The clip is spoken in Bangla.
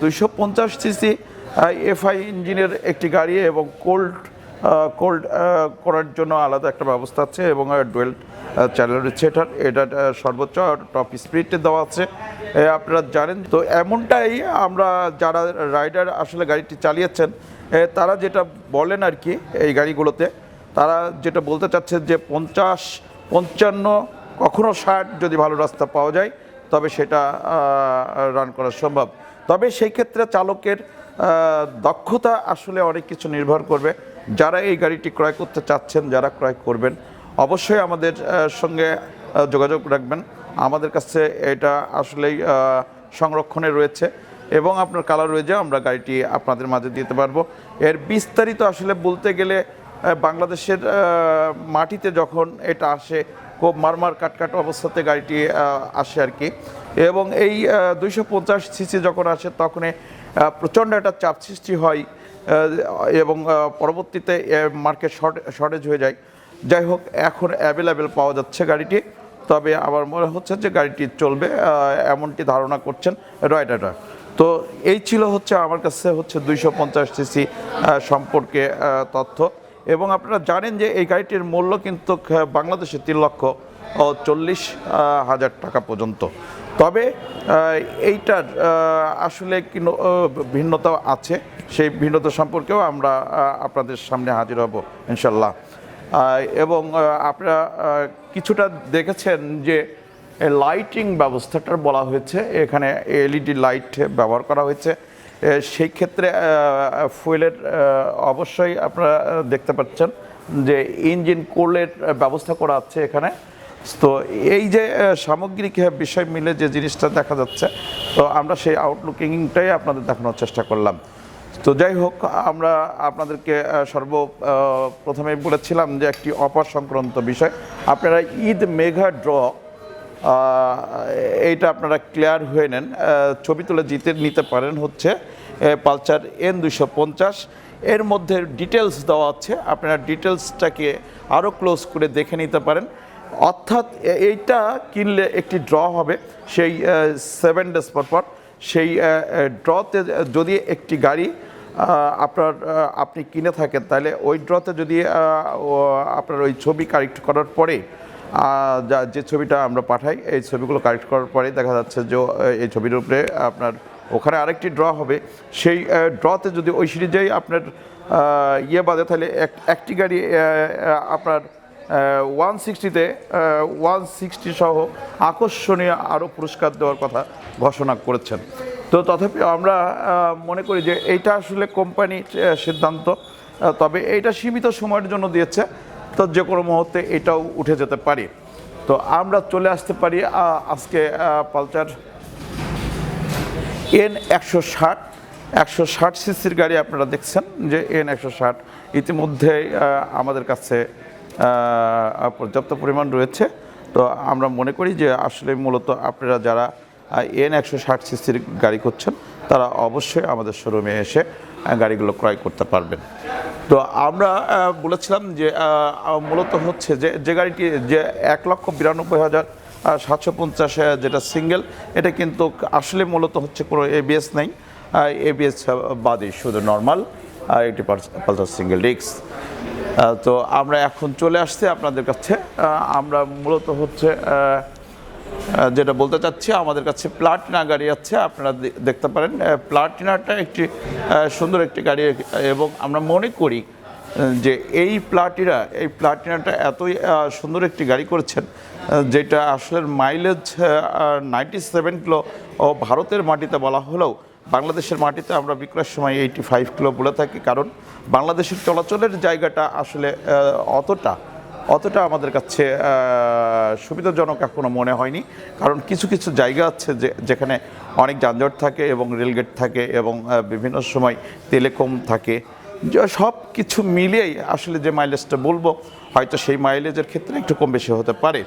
দুইশো পঞ্চাশ সিসি এফআই ইঞ্জিনের একটি গাড়ি এবং কোল্ড কোল্ড করার জন্য আলাদা একটা ব্যবস্থা আছে এবং ডুয়েল চ্যানেল রয়েছে এটার এটা সর্বোচ্চ টপ স্পিডে দেওয়া আছে। আপনারা জানেন, তো এমনটাই আমরা যারা রাইডার আসলে গাড়িটি চালিয়েছেন তারা যেটা বলেন আর কি এই গাড়িগুলোতে, তারা যেটা বলতে চাচ্ছে যে পঞ্চাশ, পঞ্চান্ন, কখনো ষাট যদি ভালো রাস্তা পাওয়া যায়, তবে সেটা রান করা সম্ভব। তবে সেই ক্ষেত্রে চালকের দক্ষতা আসলে অনেক কিছু নির্ভর করবে। যারা এই গাড়িটি ক্রয় করতে চাচ্ছেন, যারা ক্রয় করবেন, অবশ্যই আমাদের সঙ্গে যোগাযোগ রাখবেন। আমাদের কাছে এটা আসলেই সংরক্ষণে রয়েছে এবং আপনার কালার রয়েছে আমরা গাড়িটি আপনাদের মাঝে দিতে পারব। এর বিস্তারিত আসলে বলতে গেলে বাংলাদেশের মাটিতে যখন এটা আসে খুব মারমার কাটকাট অবস্থাতে গাড়িটি আসে আর কি। এবং এই দুইশো পঞ্চাশ সিসি যখন আসে, তখন প্রচণ্ড একটা চাপ সৃষ্টি হয় এবং পরবর্তীতে মার্কেট শর্ট, শর্টেজ হয়ে যায়। যাই হোক, এখন অ্যাভেলেবেল পাওয়া যাচ্ছে গাড়িটি। তবে আমার মনে হচ্ছে যে গাড়িটি চলবে এমনটি ধারণা করছেন রয়টাটা তো এই ছিল হচ্ছে, আমার কাছে হচ্ছে দুইশো পঞ্চাশ সিসি সম্পর্কে তথ্য। এবং আপনারা জানেন যে এই গাড়িটির মূল্য কিন্তু বাংলাদেশে তিন লক্ষ চল্লিশ হাজার টাকা পর্যন্ত। তবে এইটার আসলে ভিন্নতা আছে। সেই ভিন্নতা সম্পর্কেও আমরা আপনাদের সামনে হাজির হব ইনশাল্লাহ এবং আপনারা কিছুটা দেখেছেন যে লাইটিং ব্যবস্থাটার বলা হয়েছে। এখানে এলইডি লাইট ব্যবহার করা হয়েছে। সেই ক্ষেত্রে ফুয়েলের অবশ্যই আপনারা দেখতে পাচ্ছেন যে ইঞ্জিন কোলের ব্যবস্থা করা আছে এখানে। তো এই যে সামগ্রিক বিষয় মিলে যে জিনিসটা দেখা যাচ্ছে, তো আমরা সেই আউটলুকিংটাই আপনাদের দেখানোর চেষ্টা করলাম। তো যাই হোক, আমরা আপনাদেরকে সর্ব প্রথমে বলেছিলাম যে একটি অপার সংক্রান্ত বিষয়। আপনারা ঈদ মেঘা ড্র এইটা আপনারা ক্লিয়ার হয়ে নেন। ছবি তুলে জিতে, নিতে পারেন হচ্ছে পালচার এন দুশো পঞ্চাশ। এর মধ্যে ডিটেলস দেওয়া আছে, আপনারা ডিটেলসটাকে আরও ক্লোজ করে দেখে নিতে পারেন। অর্থাৎ এইটা কিনলে একটি ড্র হবে, সেই সেভেন ডেজ পর পর। সেই ড্রতে যদি একটি গাড়ি আপনার আপনি কিনে থাকেন, তাহলে ওই ড্রতে যদি আপনার ওই ছবি কারেক্ট করার পরে যে ছবিটা আমরা পাঠাই, এই ছবিগুলো কারেক্ট করার পরে দেখা যাচ্ছে যে এই ছবির উপরে আপনার ওখানে আরেকটি ড্র হবে। সেই ড্রতে যদি ওই সিরিজেই আপনার ইয়ে বাদে তাহলে এক- একটি গাড়ি আপনার ওয়ান সিক্সটিতে ওয়ান সিক্সটি সহ আকর্ষণীয় আরও পুরস্কার দেওয়ার কথা ঘোষণা করেছেন। তো তথাপি আমরা মনে করি যে এইটা আসলে কোম্পানির সিদ্ধান্ত। তবে এইটা সীমিত সময়ের জন্য দিয়েছে। তো যে কোনো মুহূর্তে এটাও উঠে যেতে পারে। তো আমরা চলে আসতে পারি আজকে পালচার এন একশো ষাট একশো ষাট সিসির গাড়ি আপনারা দেখছেন যে এন একশো ষাট। ইতিমধ্যে আমাদের কাছে পর্যাপ্ত পরিমাণ রয়েছে। তো আমরা মনে করি যে আসলে মূলত আপনারা যারা এন একশো ষাট সিসির গাড়ি করছেন তারা অবশ্যই আমাদের শোরুমে এসে গাড়িগুলো ক্রয় করতে পারবেন। তো আমরা বলেছিলাম যে মূলত হচ্ছে যে যে গাড়িটি যে এক লক্ষ বিরানব্বই হাজার সাতশো পঞ্চাশে যেটা সিঙ্গেল, এটা কিন্তু আসলে মূলত হচ্ছে কোনো এবিএস নেই। এবিএস বাদে শুধু নর্মাল আর একটি পালসার সিঙ্গেল ডিস্ক তো আমরা এখন চলে আসছি আপনাদের কাছে। আমরা মূলত হচ্ছে যেটা বলতে চাচ্ছি, আমাদের কাছে প্লাটিনা গাড়ি আছে, আপনারা দেখতে পারেন। প্লাটিনাটা একটি সুন্দর একটি গাড়ি, এবং আমরা মনে করি যে এই প্লাটিনা, এই প্লাটিনাটা এতই সুন্দর একটি গাড়ি করেছেন যেটা আসলে মাইলেজ নাইনটি সেভেন কিলো ও ভারতের মাটিতে বলা হলেও বাংলাদেশের মাটিতে আমরা বিক্রয়ের সময় এইটি ফাইভ কিলো বলে থাকি, কারণ বাংলাদেশের চলাচলের জায়গাটা আসলে অতটা অতটা আমাদের কাছে সুবিধাজনক এখনও মনে হয়নি, কারণ কিছু কিছু জায়গা আছে যে, যেখানে অনেক যানজট থাকে এবং রেলগেট থাকে এবং বিভিন্ন সময় টেলিকম থাকে। সব কিছু মিলিয়েই আসলে যে মাইলেজটা বলব, হয়তো সেই মাইলেজের ক্ষেত্রে একটু কম বেশি হতে পারে।